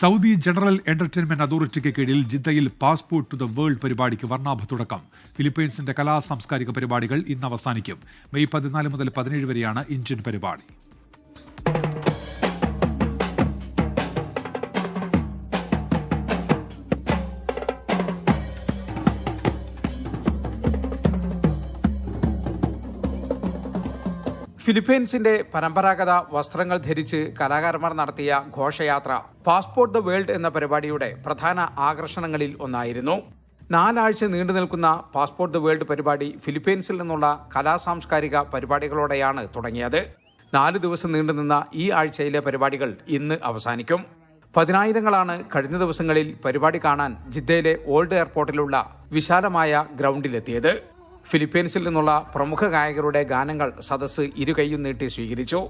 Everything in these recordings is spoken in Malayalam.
സൗദി ജനറൽ എന്റർടൈൻമെന്റ് അതോറിറ്റിക്ക് കീഴിൽ ജിദ്ദയിൽ പാസ്പോർട്ട് ടു ദ വേൾഡ് പരിപാടിക്ക് വർണാഭ തുടക്കം. ഫിലിപ്പീൻസിന്റെ കലാ സാംസ്കാരിക പരിപാടികൾ ഇന്ന് അവസാനിക്കും. മെയ് പതിനാല് മുതൽ പതിനേഴ് വരെയാണ് ഇന്ത്യൻ പരിപാടി. ഫിലിപ്പീൻസിന്റെ പരമ്പരാഗത വസ്ത്രങ്ങൾ ധരിച്ച് കലാകാരന്മാർ നടത്തിയ ഘോഷയാത്ര പാസ്പോർട്ട് ദ വേൾഡ് എന്ന പരിപാടിയുടെ പ്രധാന ആകർഷണങ്ങളിൽ ഒന്നായിരുന്നു. നാലാഴ്ച നീണ്ടു നിൽക്കുന്ന പാസ്പോർട്ട് ദ വേൾഡ് പരിപാടി ഫിലിപ്പീൻസിൽ നിന്നുള്ള കലാസാംസ്കാരിക പരിപാടികളോടെയാണ് തുടങ്ങിയത്. നാല് ദിവസം നീണ്ടുനിന്ന ഈ ആഴ്ചയിലെ പരിപാടികൾ ഇന്ന് അവസാനിക്കും. പതിനായിരങ്ങളാണ് കഴിഞ്ഞ ദിവസങ്ങളിൽ പരിപാടി കാണാൻ ജിദ്ദയിലെ ഓൾഡ് എയർപോർട്ടിലുള്ള വിശാലമായ ഗ്രൗണ്ടിലെത്തിയത്. ഫിലിപ്പീൻസിൽ നിന്നുള്ള പ്രമുഖ ഗായകരുടെ ഗാനങ്ങൾ സദസ് ഇരുകൈയും നീട്ടി സ്വീകരിച്ചു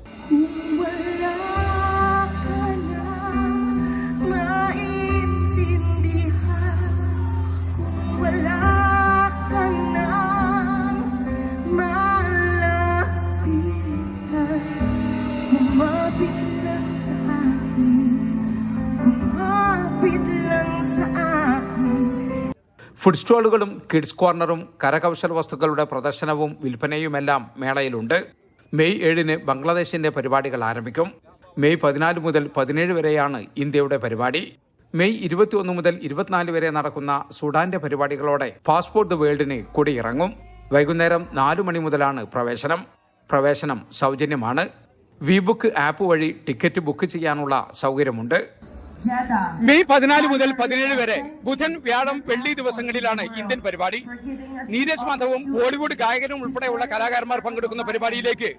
i uh-huh. ഫുഡ് സ്റ്റോളുകളും കിഡ്സ് കോർണറും കരകൗശല വസ്തുക്കളുടെ പ്രദർശനവും വിൽപ്പനയുമെല്ലാം മേളയിലുണ്ട്. മെയ് ഏഴിന് ബംഗ്ലാദേശിന്റെ പരിപാടികൾ ആരംഭിക്കും. മെയ് പതിനാല് മുതൽ പതിനേഴ് വരെയാണ് ഇന്ത്യയുടെ പരിപാടി. മെയ് ഇരുപത്തിയൊന്ന് മുതൽ ഇരുപത്തിനാല് വരെ നടക്കുന്ന സുഡാന്റെ പരിപാടികളോടെ പാസ്പോർട്ട് വേൾഡിന് കൊടിയിറങ്ങും. വൈകുന്നേരം നാലു മണി മുതലാണ് പ്രവേശനം. പ്രവേശനം സൗജന്യമാണ്. വി ബുക്ക് ആപ്പ് വഴി ടിക്കറ്റ് ബുക്ക് ചെയ്യാനുള്ള സൗകര്യമുണ്ട്. മെയ് പതിനാല് മുതൽ പതിനേഴ് വരെ ബുധൻ വ്യാഴം വെള്ളി ദിവസങ്ങളിലാണ് ഇന്ത്യൻ പരിപാടി. നീരജ് മാധവും ബോളിവുഡ് ഗായകനും ഉൾപ്പെടെയുള്ള കലാകാരന്മാർ പങ്കെടുക്കുന്ന പരിപാടിയിലേക്ക്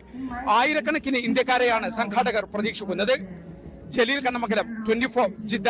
ആയിരക്കണക്കിന് ഇന്ത്യക്കാരെയാണ് സംഘാടകർ പ്രതീക്ഷിക്കുന്നത്. Jaleel Kannamangalam twenty four Jeddah